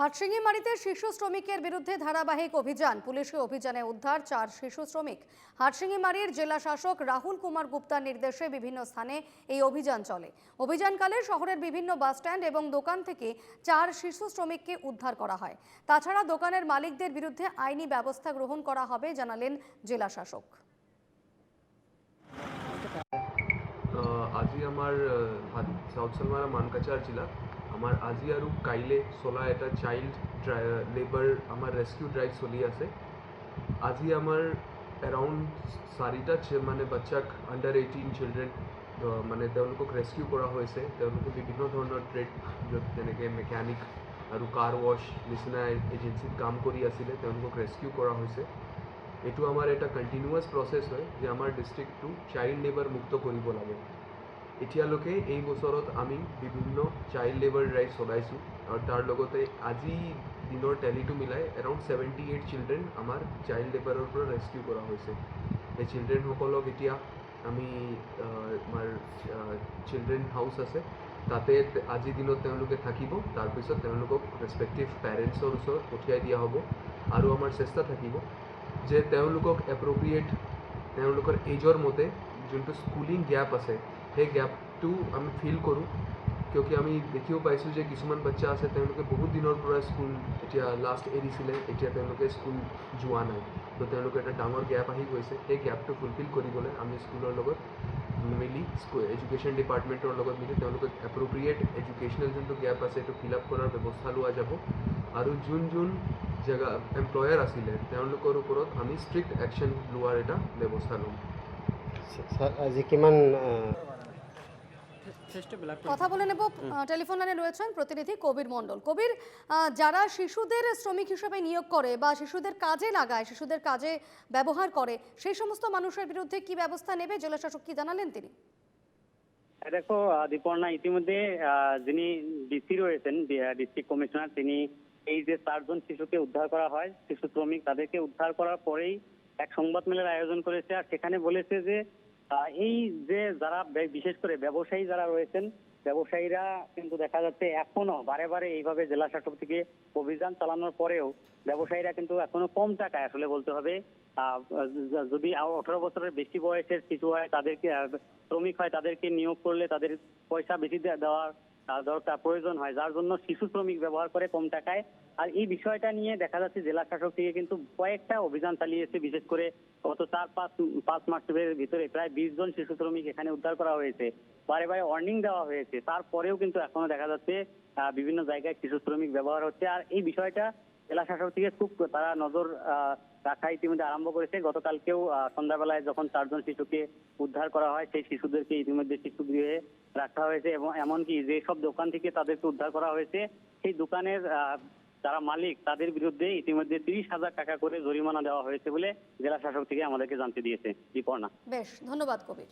হাটশিঙ্গিমারিতে শিশু শ্রমিকের বিরুদ্ধে ধারাবাহিক অভিযান। পুলিশি অভিযানে উদ্ধার চার শিশু শ্রমিক হাটশিঙ্গিমারির জেলা শাসক রাহুল কুমার গুপ্তার নির্দেশে বিভিন্ন স্থানে এই অভিযান চলে। অভিযানকালে শহরের বিভিন্ন বাসস্ট্যান্ড এবং দোকান থেকে চার শিশু শ্রমিককে উদ্ধার করা হয়। তাছাড়া দোকানের মালিকদের বিরুদ্ধে আইনি ব্যবস্থা গ্রহণ করা হবে, জানালেন জেলা শাসক। আজি আমাৰ চাউথ চালমাৰা মানকাচাৰ জিলাত আমাৰ আজি আৰু কাইলে চলা এটা চাইল্ড লেবাৰ আমাৰ ৰেস্কিউ ড্ৰাইভ চলি আছে। আজি আমাৰ এৰাউণ্ড চাৰিটা মানে বাচ্চাক আণ্ডাৰ এইটিন চিলড্ৰেন মানে তেওঁলোকক ৰেস্কিউ কৰা হৈছে। তেওঁলোকে বিভিন্ন ধৰণৰ ট্ৰেড যেনেকৈ মেকানিক আৰু কাৰ ৱাছ নিচিনা এজেঞ্চিত কাম কৰি আছিলে। তেওঁলোকক ৰেস্কিউ কৰা হৈছে। এইটো আমাৰ এটা কণ্টিনিউৱাছ প্ৰচেছ হয় যে আমাৰ ডিষ্ট্ৰিক্টটো চাইল্ড লেবাৰ মুক্ত কৰিব লাগে। এতিয়ালৈকে এই বছৰত আমি বিভিন্ন চাইল্ড লেবাৰ ড্ৰাইভ চলাইছোঁ আৰু তাৰ লগতে আজি দিনৰ টেলিটো মিলাই এৰাউণ্ড ছেভেণ্টি এইট চিলড্ৰেন আমাৰ চাইল্ড লেবাৰৰ পৰা ৰেস্কিউ কৰা হৈছে। এই চিলড্ৰেনসকলক এতিয়া আমি আমাৰ চিলড্ৰেন হাউচ আছে। তাতে আজিৰ দিনত তেওঁলোকে থাকিব তাৰপিছত তেওঁলোকক ৰেচপেক্টিভ পেৰেণ্টছৰ ওচৰত পঠিয়াই দিয়া হ'ব আৰু আমাৰ চেষ্টা থাকিব। যে তেওঁলোকক এপ্ৰপ্ৰিয়েট তেওঁলোকৰ এজৰ মতে যোনটো স্কুলিং গেপ আছে সেই গেপটো আমি ফিল কৰোঁ। কিয়কি আমি দেখিও পাইছোঁ যে কিছুমান বাচ্চা আছে তেওঁলোকে বহুত দিনৰ পৰা স্কুল এতিয়া লাষ্ট এৰিছিলে এতিয়া তেওঁলোকে স্কুল যোৱা নাই। তো তেওঁলোকৰ এটা ডাঙৰ গেপ আহি গৈছে। সেই গেপটো ফুলফিল কৰিবলৈ আমি স্কুলৰ লগত মিলি এডুকেশ্যন ডিপাৰ্টমেণ্টৰ লগত মিলি তেওঁলোকক এপ্ৰপ্ৰিয়েট এডুকেশ্যনেল যোনটো গেপ আছে সেইটো ফিল আপ কৰাৰ ব্যৱস্থা লোৱা যাব আৰু যোন যোন জেগা এমপ্লয়াৰ আছিলে তেওঁলোকৰ ওপৰত আমি ষ্ট্ৰিক্ট একশ্যন লোৱাৰ এটা ব্যৱস্থা ল'ম আজি কিমান কথা বলে নেব টেলিফোন লাইনে রয়েছেন প্রতিনিধি কবির মণ্ডল। কবির যারা শিশুদের শ্রমিক হিসেবে নিয়োগ করে বা শিশুদের কাজে লাগায় শিশুদের কাজে ব্যবহার করে সেই সমস্ত মানুষের বিরুদ্ধে কি ব্যবস্থা নেবে? জেলা শাসক কি জানালেন তিনি? দেখো দীপর্ণা ইতিমধ্যে যিনি ডিসি রয়েছেন ডিস্ট্রিক্ট কমিশনার তিনি এই যে চারজন শিশুকে উদ্ধার করা হয় শিশু শ্রমিক তাদেরকে উদ্ধার করার পরেই এক সংবাদ মেলের আয়োজন করেছে আর সেখানে বলেছে যে এই যে যারা বিশেষ করে ব্যবসায়ী যারা রয়েছেন, ব্যবসায়ীরা কিন্তু দেখা যাচ্ছে এখনও বারে বারে এইভাবে জেলা শাসক থেকে অভিযান চালানোর পরেও ব্যবসায়ীরা কিন্তু এখনও কম টাকায় আসলে বলতে হবে যদি আঠারো বছরের বেশি বয়সের শিশু হয়, তাদেরকে শ্রমিক হয়, তাদেরকে নিয়োগ করলে তাদের পয়সা বেশি দেওয়ার দরকার প্রয়োজন হয়, যার জন্য শিশু শ্রমিক ব্যবহার করে কম টাকায়। আর এই বিষয়টা নিয়ে দেখা যাচ্ছে জেলা শাসক থেকে কিন্তু কয়েকটা অভিযান চালিয়েছে বিশেষ করে গত চার, পাঁচ পাঁচ মাসের ভিতরে প্রায় বিশ জন শিশু শ্রমিক এখানে উদ্ধার করা হয়েছে। বারে বারে ওয়ার্নিং দেওয়া হয়েছে। তারপরেও কিন্তু এখনও দেখা যাচ্ছে বিভিন্ন জায়গায় শিশু শ্রমিক ব্যবহার হচ্ছে। আর এই বিষয়টা জেলা শাসক থেকে খুব তারা নজর রাখা ইতিমধ্যে আরম্ভ করেছে। গতকালকেও সন্ধ্যাবেলায় যখন চারজন শিশুকে উদ্ধার করা হয়, সেই শিশুদেরকে ইতিমধ্যে শিশু গৃহে রাখা হয়েছে এবং এমনকি যেসব দোকান থেকে তাদেরকে উদ্ধার করা হয়েছে, সেই দোকানের যারা মালিক তাদের বিরুদ্ধে ইতিমধ্যে তিরিশ হাজার টাকা করে জরিমানা দেওয়া হয়েছে বলে জেলা শাসক থেকে আমাদেরকে জানতে দিয়েছে। দীপর্ণা বেশ, ধন্যবাদ কবির।